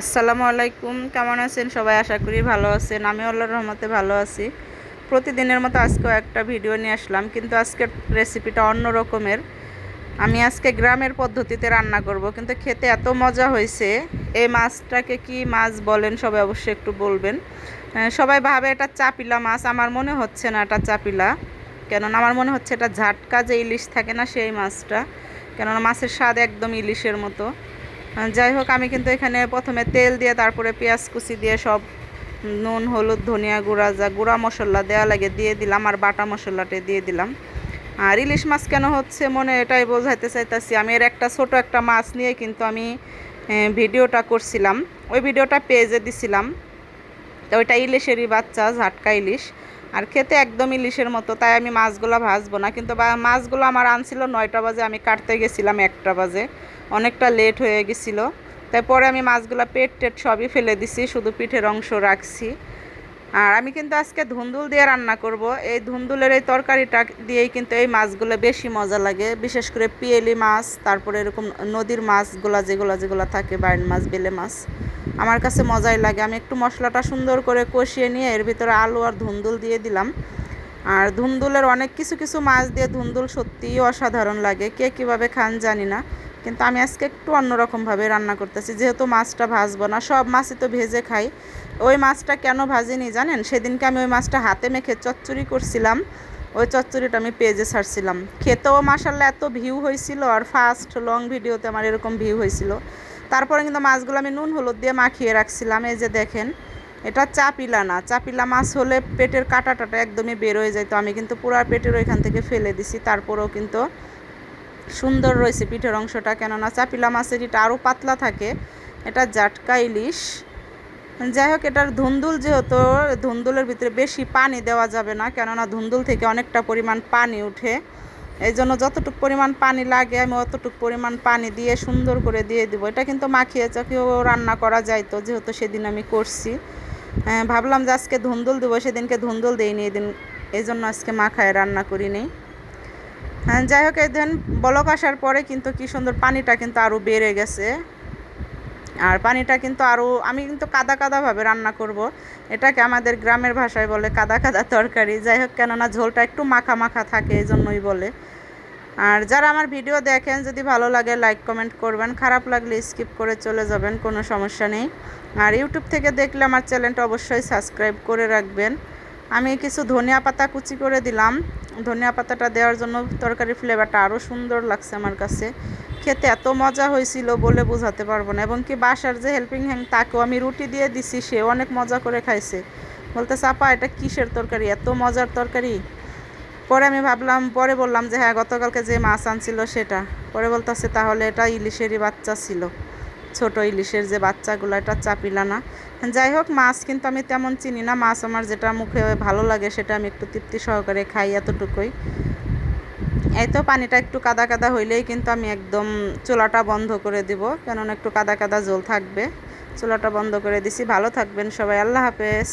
আসসালামু আলাইকুম, কেমন আছেন? সবাই আশা করি ভালো আছেন। আমি আল্লাহর রহমতে ভালো আছি। প্রতিদিনের মতো আজকেও একটা ভিডিও নিয়ে আসলাম, কিন্তু আজকের রেসিপিটা অন্য রকমের। আমি আজকে গ্রামের পদ্ধতিতে রান্না করব, কিন্তু খেতে এত মজা হয়েছে। এই মাছটাকে কি মাছ বলেন সবাই অবশ্যই একটু বলবেন। সবাই ভাবে এটা চাপিলা মাছ, আমার মনে হচ্ছে না এটা চাপিলা। কেননা আমার মনে হচ্ছে এটা ঝাটকা যে ইলিশ থাকে না সেই মাছটা। কেননা মাছের স্বাদ একদম ইলিশের মতো। যাই হোক, আমি কিন্তু এখানে প্রথমে তেল দিয়ে, তারপরে পেঁয়াজ কুচি দিয়ে সব নুন, হলুদ, ধনিয়া গুঁড়া, যা গুঁড়া মশলা দেওয়া লাগে দিয়ে দিলাম, আর বাটা মশলাটা দিয়ে দিলাম। আর ইলিশ মাছ কেন হচ্ছে মনে এটাই বোঝাইতে চাইতেছি, আমি এর একটা ছোট একটা মাছ নিয়ে কিন্তু আমি ভিডিওটা করছিলাম। ওই ভিডিওটা পেজে দিছিলাম। তো ওইটা ইলিশেরই বাচ্চা, ঝাটকা ইলিশ। আর খেতে একদম ইলিশের মতো, তাই আমি মাছগুলো ভাজবো না। কিন্তু মাছগুলো আমার আনছিল নয়টা বাজে, আমি কাটতে গেছিলাম একটা বাজে, অনেকটা লেট হয়ে গেছিল। তারপরে আমি মাছগুলো পেট টেট সবই ফেলে দিছি, শুধু পিঠের অংশ রাখছি। আর আমি কিন্তু আজকে ধুন্দুল দিয়ে রান্না করব। এই ধুন্দুলের এই তরকারিটা দিয়েই কিন্তু এই মাছগুলো বেশি মজা লাগে। বিশেষ করে পিয়েলি মাছ, তারপরে এরকম নদীর মাছগুলা যেগুলো যেগুলো থাকে, বাইন মাছ, বেলে মাছ, আমার কাছে মজাই লাগে। আমি একটু মশলাটা সুন্দর করে কষিয়ে নিয়ে এর ভিতরে আলু আর ধুন্দুল দিয়ে দিলাম। আর ধুন্দুলের অনেক কিছু কিছু মাছ দিয়ে ধুন্দুল সত্যিই অসাধারণ লাগে। কে কীভাবে খান জানি না। কিন্তু আমি আজকে একটু অন্যরকমভাবে রান্না করতেছি। যেহেতু মাছটা ভাজবো না, সব মাছই তো ভেজে খাই। ওই মাছটা কেন ভাজিনি জানেন? সেদিনকে আমি ওই মাছটা হাতে মেখে চচ্চড়ি করছিলাম। ওই চচ্চড়িটা আমি পেজে ছাড়ছিলাম। খেতেও মাসাল্লাহ এত ভিউ হয়েছিল আর ফার্স্ট লং ভিডিওতে আমার এরকম ভিউ হয়েছিল তারপরে কিন্তু মাছগুলো আমি নুন হলুদ দিয়ে মাখিয়ে রাখছিলাম। এই যে দেখেন, এটা চাপিলা না। চাপিলা মাছ হলে পেটের কাঁটাটাটা একদমই বের হয়ে যায় তো আমি কিন্তু পুরা পেটের ওইখান থেকে ফেলে দিছি। তারপরেও কিন্তু সুন্দর রয়েছে পিঠের অংশটা কেননা চাপিলা মাছের এটা আরও পাতলা থাকে। এটা জাটকা ইলিশ। যাই হোক এটার ধুন্দুল যেহেতু ধুন্দুলের ভিতরে বেশি পানি দেওয়া যাবে না কেননা ধুন্দুল থেকে অনেকটা পরিমাণ পানি উঠে। এই জন্য যতটুক পরিমাণ পানি লাগে আমি অতটুকু পরিমাণ পানি দিয়ে সুন্দর করে দিয়ে দিব। এটা কিন্তু মাখিয়ে চাখিয়েও রান্না করা যায় তো যেহেতু সেদিন আমি করছি। হ্যাঁ, ভাবলাম যে আজকে ধুন্দুল দেবো সেদিনকে ধুন্দুল দিইনি এদিন এই জন্য আজকে মাখায় রান্না করিনি। হ্যাঁ যাই হোক, এই দেন বলক আসার পরে কিন্তু কি সুন্দর পানিটা কিন্তু আরও বেড়ে গেছে। আর পানিটা কিন্তু আরও আমি কিন্তু কাদা কাদাভাবে রান্না করব। এটাকে আমাদের গ্রামের ভাষায় বলে কাদা কাদা তরকারি। যাই হোক, কেননা ঝোলটা একটু মাখা মাখা থাকে এই জন্যই বলে। আর যারা আমার ভিডিও দেখেন, যদি ভালো লাগে, লাইক, কমেন্ট করবেন। খারাপ লাগলে স্কিপ করে চলে যাবেন, কোনো সমস্যা নেই। আর ইউটিউব থেকে দেখলে আমার চ্যানেলটা অবশ্যই সাবস্ক্রাইব করে রাখবেন। আমি কিছু ধনিয়া পাতা কুচি করে দিলাম। ধনিয়া পাতাটা দেওয়ার জন্য তরকারির ফ্লেভারটা আরও সুন্দর লাগছে আমার কাছে। খেতে এত মজা হয়েছিল বলে বোঝাতে পারব না। এবং কি বাসার যে হেল্পিং হ্যান্ড তাকেও আমি রুটি দিয়ে দিছি সে অনেক মজা করে খাইছে। বলতে চাপা এটা কিসের তরকারি? এত মজার তরকারি? পরে আমি ভাবলাম, পরে বললাম যে হ্যাঁ গতকালকে যে মাছ আনছিল সেটা। পরে বলতেছে, তাহলে এটা ইলিশেরই বাচ্চা ছিল। ছোট ইলিশের যে বাচ্চাগুলো, এটা চাপিলা না। যাই হোক, মাছ কিন্তু আমি তেমন চিনি না। মাছ আমার যেটা মুখে ভালো লাগে, সেটা আমি একটু তৃপ্তি সহকারে খাই এতটুকুই। এই তো পানিটা একটু কাদা কাদা হইলেই কিন্তু আমি একদম চুলাটা বন্ধ করে দিব, কেননা একটু কাদা কাদা জল থাকবে। চুলাটা বন্ধ করে দিছি। ভালো থাকবেন সবাই। আল্লাহ হাফেজ।